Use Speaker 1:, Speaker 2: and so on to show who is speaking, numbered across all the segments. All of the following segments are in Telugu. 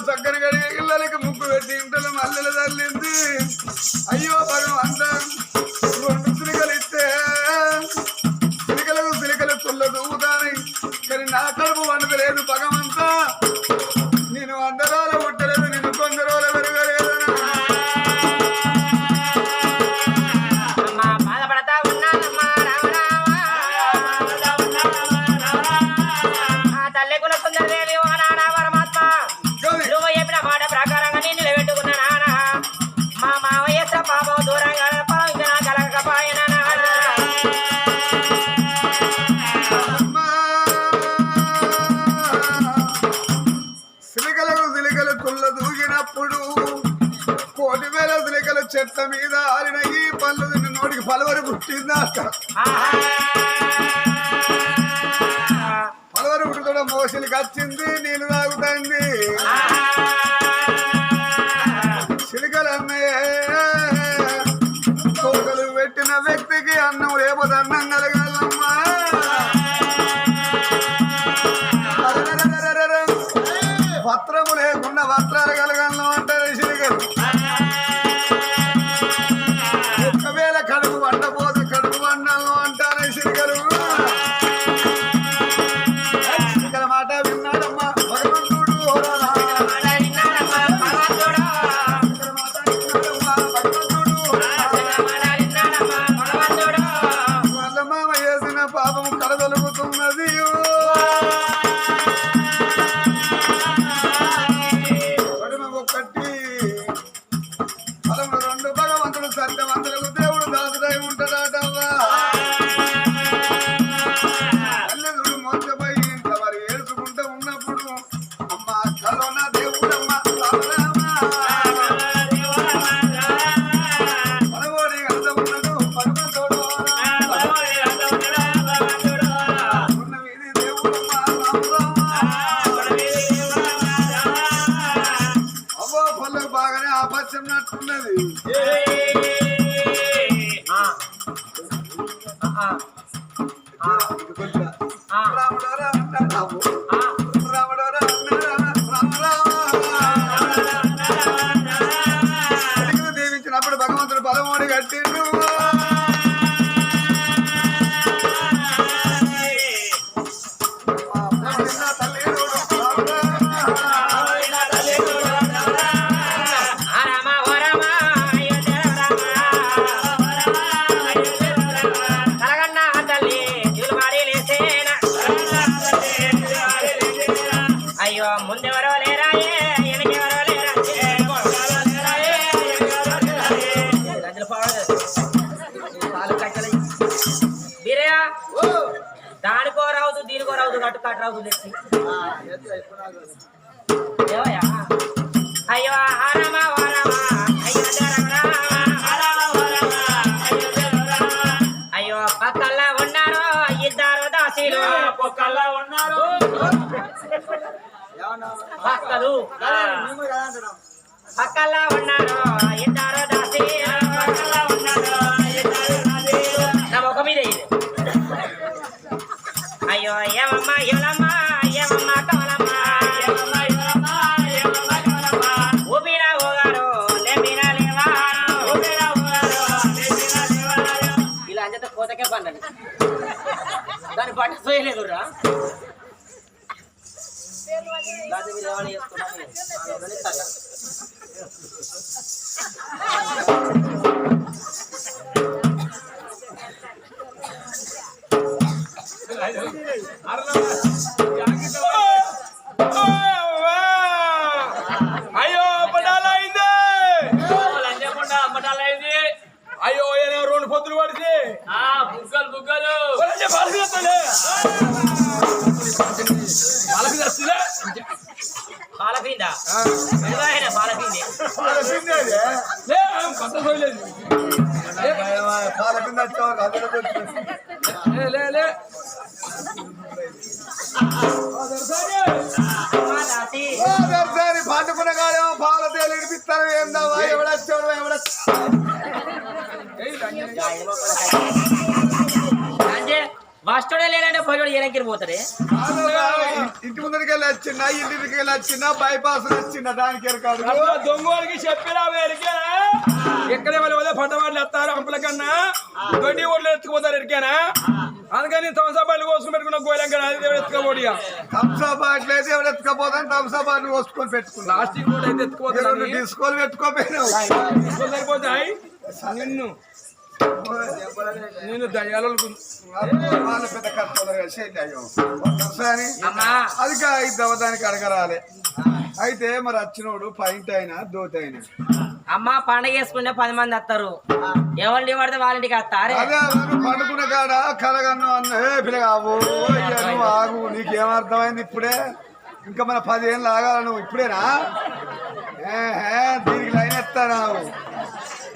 Speaker 1: Deus, agradeço. దోషులకి వచ్చింది
Speaker 2: నేను అయ్యో అయ్యో అయ్యో ఇద్దరు పక్కలు పక్కలా ఉన్నారు ఇద్దరు దాసీలు ఏమమ్మా ఎలమ్మా ఏమమ్మా తోలమ్మా ఇలా అంజత కోతకే పండండి దాన్ని పట్ట చేయలేదురా చేసుకున్నాను
Speaker 3: పాటుకున్న కాదేమో
Speaker 1: పాల తేలి వినిపిస్తారు ఏందా ఎవడొచ్చాడు
Speaker 2: ఎవడ బస్టోడే లేదంటే పోయి వెనక్కి పోతాడే.
Speaker 1: ఇంటి ముందరికి వెళ్ళి వచ్చిందా ఇంటికి వెళ్ళి వచ్చిందా బైపాస్ వచ్చిందా దానికి
Speaker 4: అట్లా దొంగవాడికి చెప్పినా ఎరికేనా ఎక్కడే వాళ్ళు వదే పట్టవాళ్ళు ఎత్తారు అంపుల కన్నా? దొడ్డి ఓట్లు ఎత్తుకుపోతారు ఎరికేనా అందుకని తమసా బయలు కోసుకుని పెట్టుకున్న గోళం కదా అది ఎత్తుకోబోడియా
Speaker 1: థమ్సప్ అట్లయితే ఎవరు ఎత్తుకపోతాను థమ్సప్ అని పోసుకొని పెట్టుకున్నా
Speaker 4: ప్లాస్టిక్ కూడా అయితే
Speaker 1: రెండు
Speaker 4: ఎత్తుకుపోతారు
Speaker 1: డిస్కోలు పెట్టుకోపోయినావు.
Speaker 4: సరిపోతాయి? నిన్ను. నేను దయ్యాలు
Speaker 1: వాళ్ళ పెద్ద
Speaker 2: అమ్మా.
Speaker 1: అది ఇద్దాం దానికి అడగరాలే. అయితే మరి వచ్చినోడు పాయింట్ అయినా దోత అయినా?
Speaker 2: అమ్మ పండగ చేసుకుంటే పది మంది వస్తారు. ఎవరి పడితే వాళ్ళ ఇంటికి వస్తారే?
Speaker 1: పండుకున్న కాడ కలగన్ను అన్న ఏ పిల్లగావు ఆగు నీకేమర్థమైంది ఇప్పుడే? ఇంకా మన పదిహేను ఆగాల నువ్వు ఇప్పుడేనా? ఏహే, దీనికి లైన్ ఎత్తాను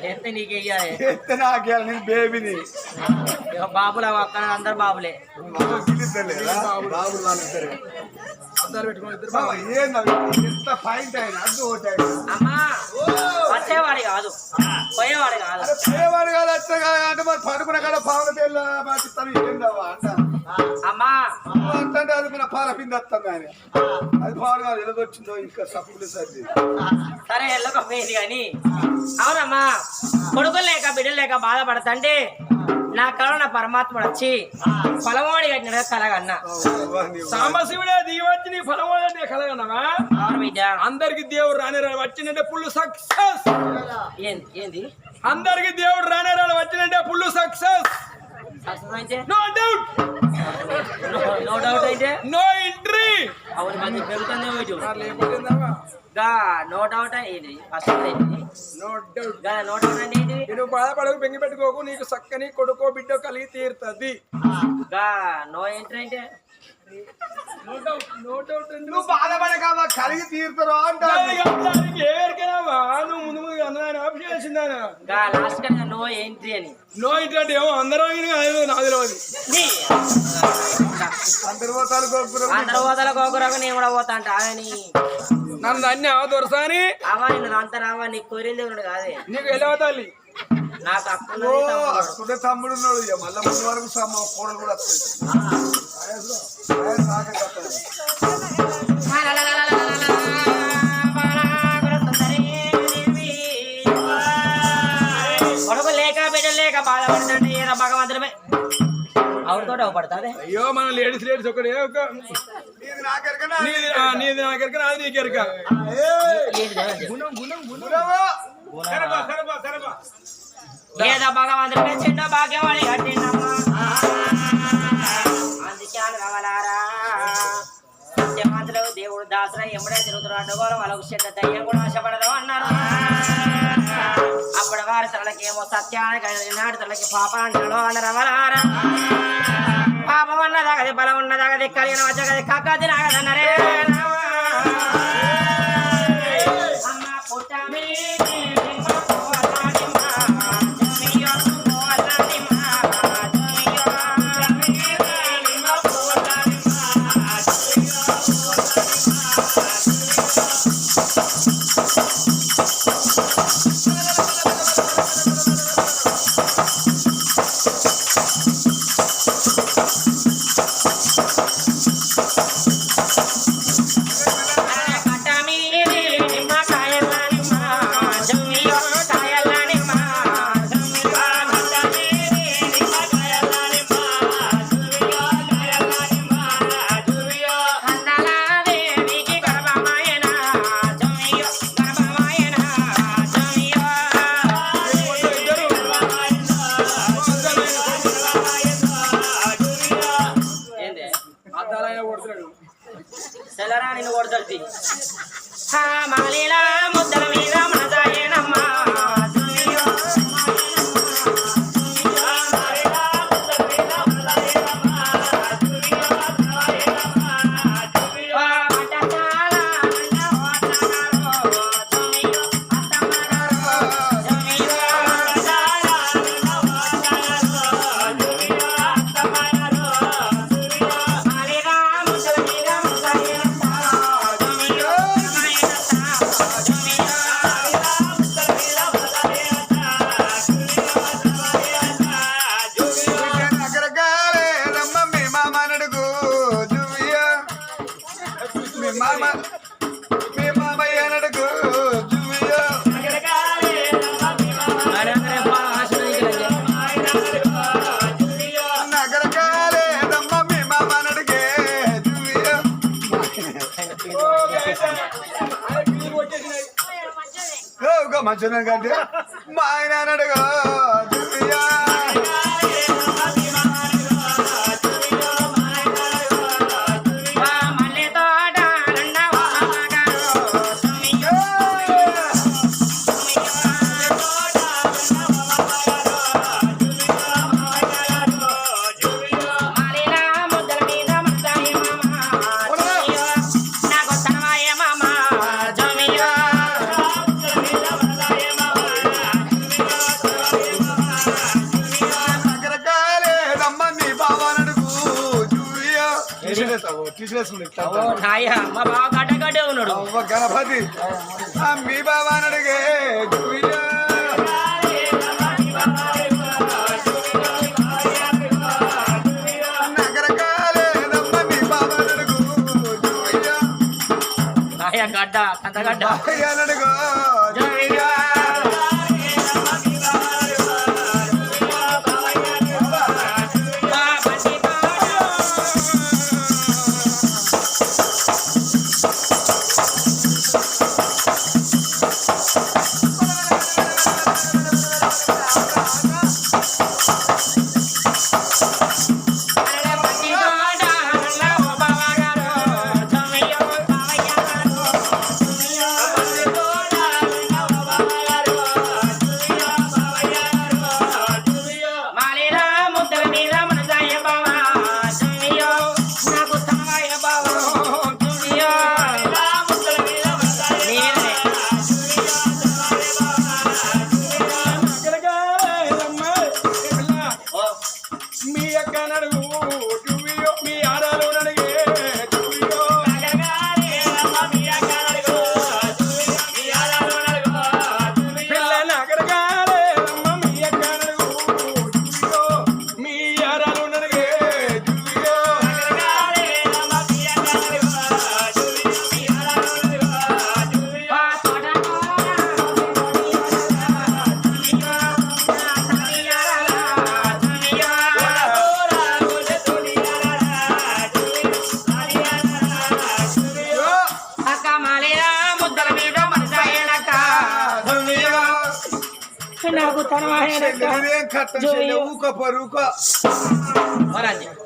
Speaker 2: ఎత్తే నీకు వెయ్యాలి
Speaker 1: ఎత్తే నాకేయాలి నేను బేబీని
Speaker 2: బాబులు అక్కడ అందరు బాబులే?
Speaker 1: బాబులు.
Speaker 4: అద్దాలు పెట్టుకుని ఇద్దరు
Speaker 1: బావ, ఏందవి? ఎంత పాయింట్
Speaker 2: అమ్మా వచ్చేవాడు కాదు. పోయేవాడు కాదు.
Speaker 1: కాదు అంటే మరి పడుకున్న కాడ పావుల మాటిస్తాను అంట.
Speaker 2: అమ్మా.
Speaker 1: అంటే అది మన పాల పిండి వస్తుంది ఆయన. అది పాడు కాదు ఎలాగొచ్చిందో ఇంకా సప్పులు సర్ది.
Speaker 2: సరే వెళ్ళకపోయింది కానీ. అవునమ్మా కొడుకులు లేక బిడ్డలు లేక బాధపడతంటే నా కళ నా పరమాత్ముడు వచ్చి పొలవాడి కట్టిన కలగన్నా
Speaker 4: సాంబశివుడే దిగవచ్చి నీ ఫలం అంటే కలగనవా అందరికి దేవుడు రానే రాడు వచ్చినంటే ఫుల్ సక్సెస్.
Speaker 2: ఏంది
Speaker 4: అందరికి దేవుడు రానే రాడు వచ్చినంటే full success. No doubt
Speaker 2: no doubt అయితే?
Speaker 4: నో ఎంట్రీ
Speaker 2: అవును మంచి పెరుగుతుంది వీటు
Speaker 4: లేకపోతే
Speaker 2: గా నో డౌట్ ఏంటి ఫస్ట్
Speaker 4: నో
Speaker 2: డౌట్గా నో డౌట్ అంటే ఏంటి
Speaker 4: నేను బాధపడకు బెంగి పెట్టుకోకు నీకు చక్కని కొడుకో బిడ్డో కలిగి తీరుతుంది.
Speaker 2: గా నో ఎంట్రీ అంటే?
Speaker 1: నువ్వు బాధపడక కలిగి తీరుతారో
Speaker 4: నువ్వు ముందు ముందు చేసిందానా
Speaker 2: లాస్ట్ కన్నా నో ఎంట్రీ అని.
Speaker 4: నో అంటే ఏమో అందరూ కాదు నాకు తెలియదు.
Speaker 1: అందరు
Speaker 2: పోతల నేను కూడా పోతా అంట అని
Speaker 4: నన్ను అన్ని దొరసాని
Speaker 2: అవా నిన్ను అంత రావా నీకు కోరింది ఉన్నాడు కాదే.
Speaker 4: నీకు ఎలా తల్లి?
Speaker 2: నాకు.
Speaker 1: అక్కడే తమ్ముడు ఉన్నాడు. ఇక మళ్ళీ ముందు వరకు కోడలు కూడా
Speaker 2: అవపడుతుంది
Speaker 4: అయ్యో మన లేడీస్ లేడీస్ ఒకటే ఒక
Speaker 1: నీది నాకెరకనా?
Speaker 4: నీది ఆ, నీది నాకెరక నాది నీకెరక
Speaker 1: గురవా?
Speaker 2: ఏదో భగవంతుడు చిన్న భాగ్యవాడి కట్టిండమ్మా. అందుకే అనగవలారా సత్యవంతులు దేవుడు దాసరా ఎప్పుడే తిరుగుతున్నారు. అడ్డుకోరు వాళ్ళకు చెడ్డ దయ్యం కూడా ఆశపడదు అన్నారు. అప్పుడు వారి తలకేమో సత్యానికి నాడు తలకి పాప అంటాడు అన్నారు. అవలారా పాపం ఉన్నదాగది బలం ఉన్నదాగది కలిగిన వచ్చగది కక్కది నాగదన్నరే సెలరా నిన్ను కొడతాడు. మాలీలా ముద్దల మీద
Speaker 1: మంచిగా కంటే మా ఆయన అన్నాడుగా
Speaker 2: నాయ మా బావ గడ్డ గడ్డే ఉన్నాడు.
Speaker 1: అవ్వ గణపతి. ఆ మీ దివ్యా.
Speaker 2: నాయ గడ్డ కంద గడ్డ.
Speaker 1: బాయ్యానడుగు
Speaker 2: జమియో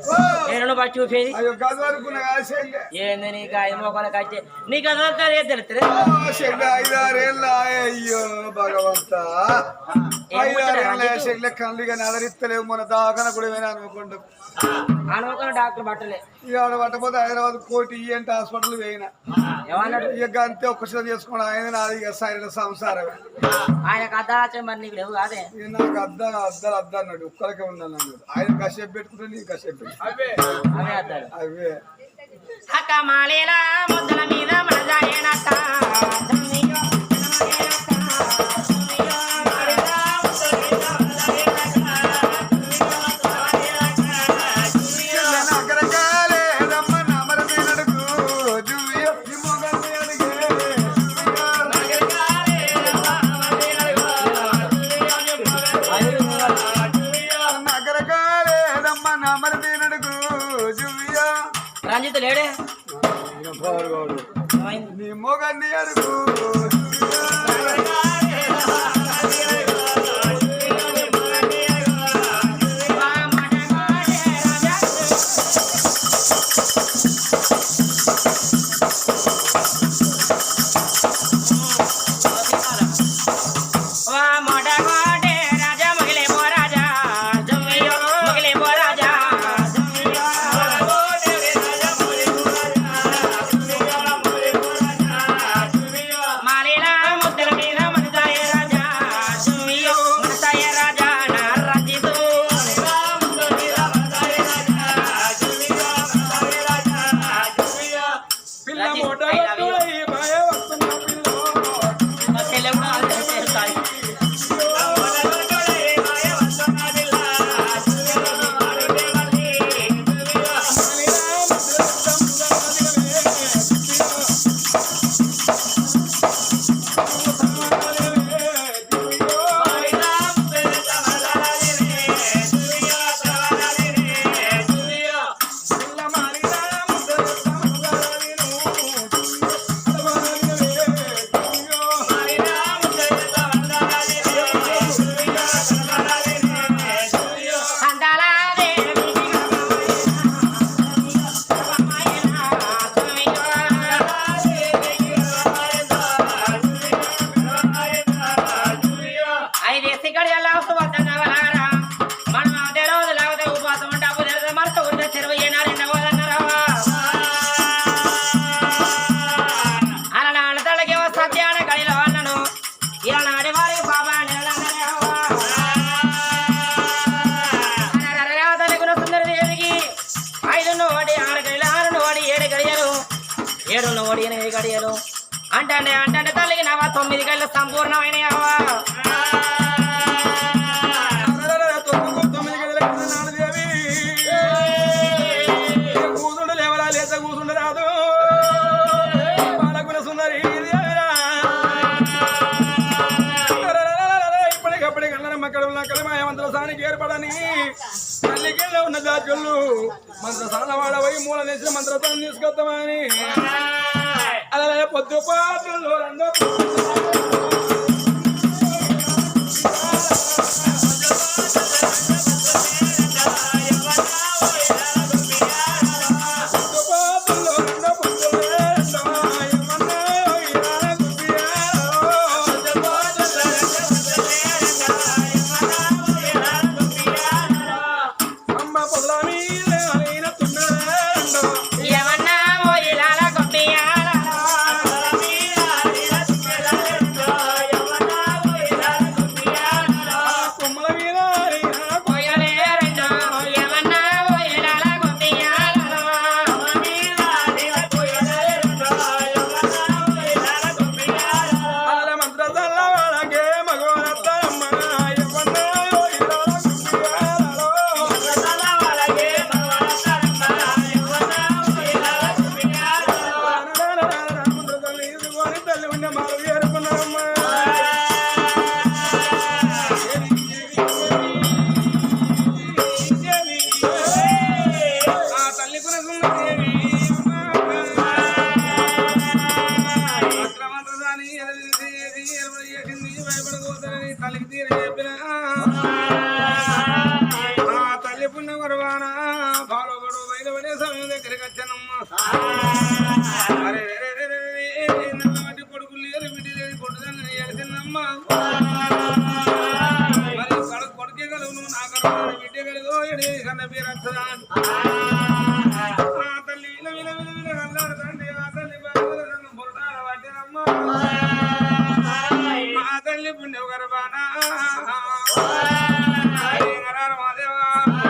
Speaker 2: ఓ! నేను బట్టి
Speaker 1: కాసేండి
Speaker 2: ఏంది నీకు ఐదు మొక్కలు కట్టే నీకు తెలుస్తుంది?
Speaker 1: అయ్యో భగవంత. ఐదారేళ్ళ కళ్ళు కానీ అదరిస్తలేవు మన దాకన కూడా అనుకుంటాం.
Speaker 2: అనుకున్న డాక్టర్ బట్టలే.
Speaker 1: ఇవాళ పట్టపోతే హైదరాబాద్ కోటి ఈఎన్టీ హాస్పిటల్
Speaker 2: ఏమన్నాడు?
Speaker 1: ఇక అంతే ఒక్కసారి చేసుకోవడం ఆయన నాది ఇక సరైన సంసారం
Speaker 2: ఆయనకు అద్దాచే మరి నీకు లేవు కాదే.
Speaker 1: నాకు అద్ద అద్దాలు అద్ద అన్నాడు. ఒక్కరికే ఉన్నాను అన్నాడు. ఆయన కసేపు పెట్టుకుంటే నీకు కసేపు
Speaker 3: అవే.
Speaker 2: అవే అద్దాలు.
Speaker 1: అవే.
Speaker 2: అక్క మాలేలా ముద్దల మీద మనసాయనక్క
Speaker 1: నీ
Speaker 3: తిక్కడి వెళ్ళవసరం అలా పొద్దు పాటలు రెండో గర్భానా మాదేవా చక్కని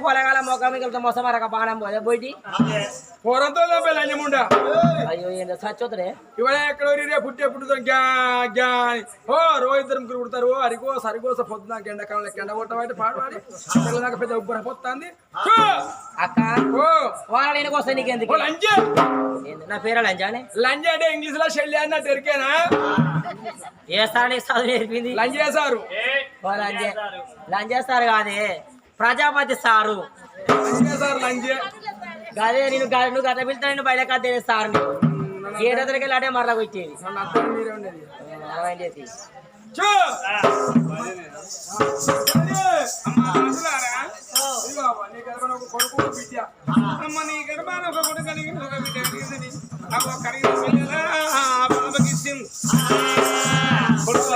Speaker 2: పొలగాల మొక్క మిగిలితే మొసమరక బాణం పోదే పోయి
Speaker 3: పోరంతో లంజముండా
Speaker 2: అయ్యో ఏంటో సచ్చోతడే
Speaker 3: ఇవాళ ఎక్కడ రే పుట్టే పుట్టుతో గ్యా గ్యా. ఓ రోజు ఇద్దరు ముగ్గురు పుడతారు. ఓ అరిగో సరిగోస పొద్దున ఎండాకాలంలో ఎండ కొట్టబట్టి పాడవాడి తెల్లదాకా పెద్ద ఉబ్బర పోతుంది
Speaker 2: అక్క
Speaker 3: ఓ!
Speaker 2: వాళ్ళ నేను వస్తే నీకెందుకు? ఏంది? నా పేరు లంజానే
Speaker 3: లంచ్ అంటే ఇంగ్లీష్లో షెల్లి అన్నట్టు ఎరికేనా
Speaker 2: ఏ సార్ చదువు నేర్పింది?
Speaker 3: లంచ్ చేశారు.
Speaker 2: ఓ లంజే లంజేస్తారు కాదే. ప్రజాపతి సారు. గదే నేను నువ్వు గత పిలుతా నేను బయట కద్దే సార్ ఏడదరికి వెళ్ళాడే మరలా
Speaker 3: కొడుకు బిడ్డ. అమ్మ నీ గర్భాన ఒక కొడుకు కలిగి ఒక బిడ్డ కలిగిందని. పిల్లల ఇచ్చింది. కొడుకు.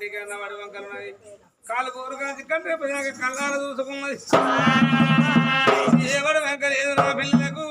Speaker 3: కొడుకు నా బిడ్డకి వాడి వంకలున్నది కాలు కూర కంటే కళ్ళాలు చూసుకున్నది. ఎవడు వెంకలేదు నా పిల్లకు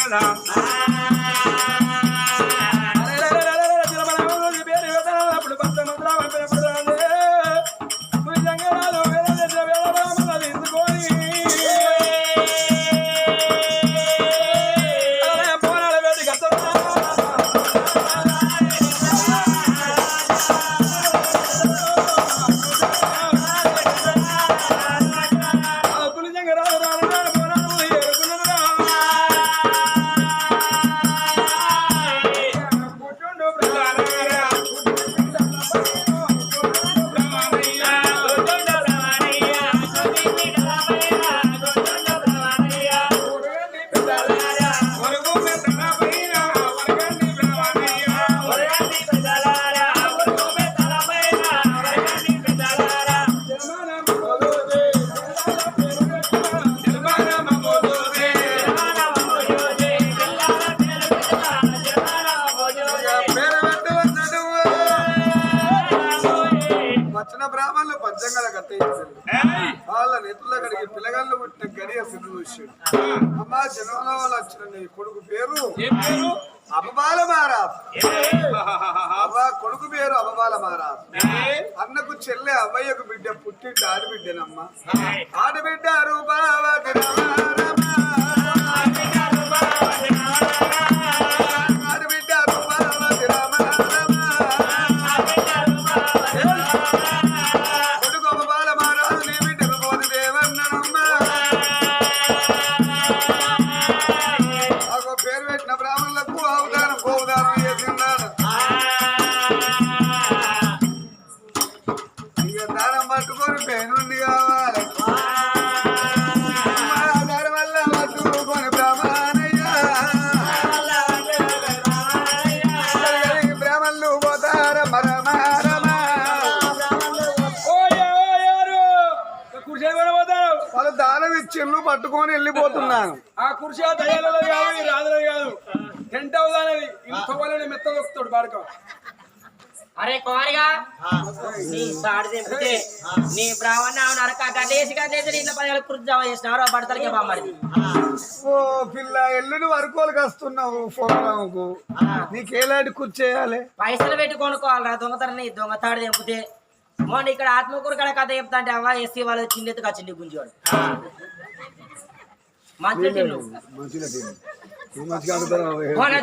Speaker 3: కదా
Speaker 1: నెత్తుల కడిగి పిల్లగాళ్ళు పుట్టిన గడియ సిద్ధు చూసాడు అమ్మా జనంలో వాళ్ళు వచ్చిన నీ కొడుకు పేరు మారాజ్ అవ్వ కొడుకు పేరు అపబాల మారాజ్ అన్నకు చెల్లె అవ్వయ్యకు బిడ్డ పుట్టింటి ఆడబిడ్డనమ్మ ఆడబిడ్డ రూపావతి నీ
Speaker 2: సాడి తెంపితే నీ బ్రాహ్మణ నరక గడ్డేసి గడ్డేసి ఆ బడతలకి బామ్మడి
Speaker 1: ఓ పిల్ల ఎల్లుని వరకోలకు వస్తున్నావు ఫోన్కు నీకేలాంటి కూర్చేయాలి
Speaker 2: పైసలు పెట్టి కొనుక్కోవాలరా దొంగతనం దొంగతాడు తెంపితే. మొన్న ఇక్కడ ఆత్మకూరు కడ కథ చెప్తా అంటే అవ్వ ఎస్సీ వాళ్ళు చిన్నెత్తు కచ్చింది గుంజోడు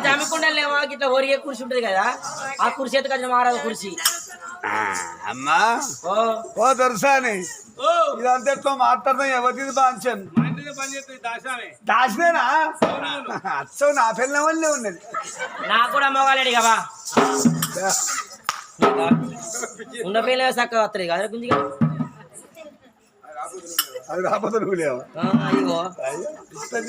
Speaker 2: జమ్మికుండలు ఏమో ఇట్లా ఒరిగే కుర్చీ ఉంటుంది కదా ఆ కుర్చీ ఎత్తు కచ్చిన మారాదు కుర్చీ.
Speaker 1: అమ్మా.
Speaker 2: ఓ.
Speaker 1: ఓ ఇదంతా ఎట్లా మాట్లాడదాం ఎవరిది బాంచన్? దాచినేనా అచ్చవు నా పిల్ల వల్లే ఉన్నది.
Speaker 2: నాకు కూడా మొగాలేడు కదా ఉన్న పిల్లలు చక్కగా వస్తుంది కదా గుంజిగా.
Speaker 1: అది రాకపోతే నువ్వు లేవు? ఇష్టం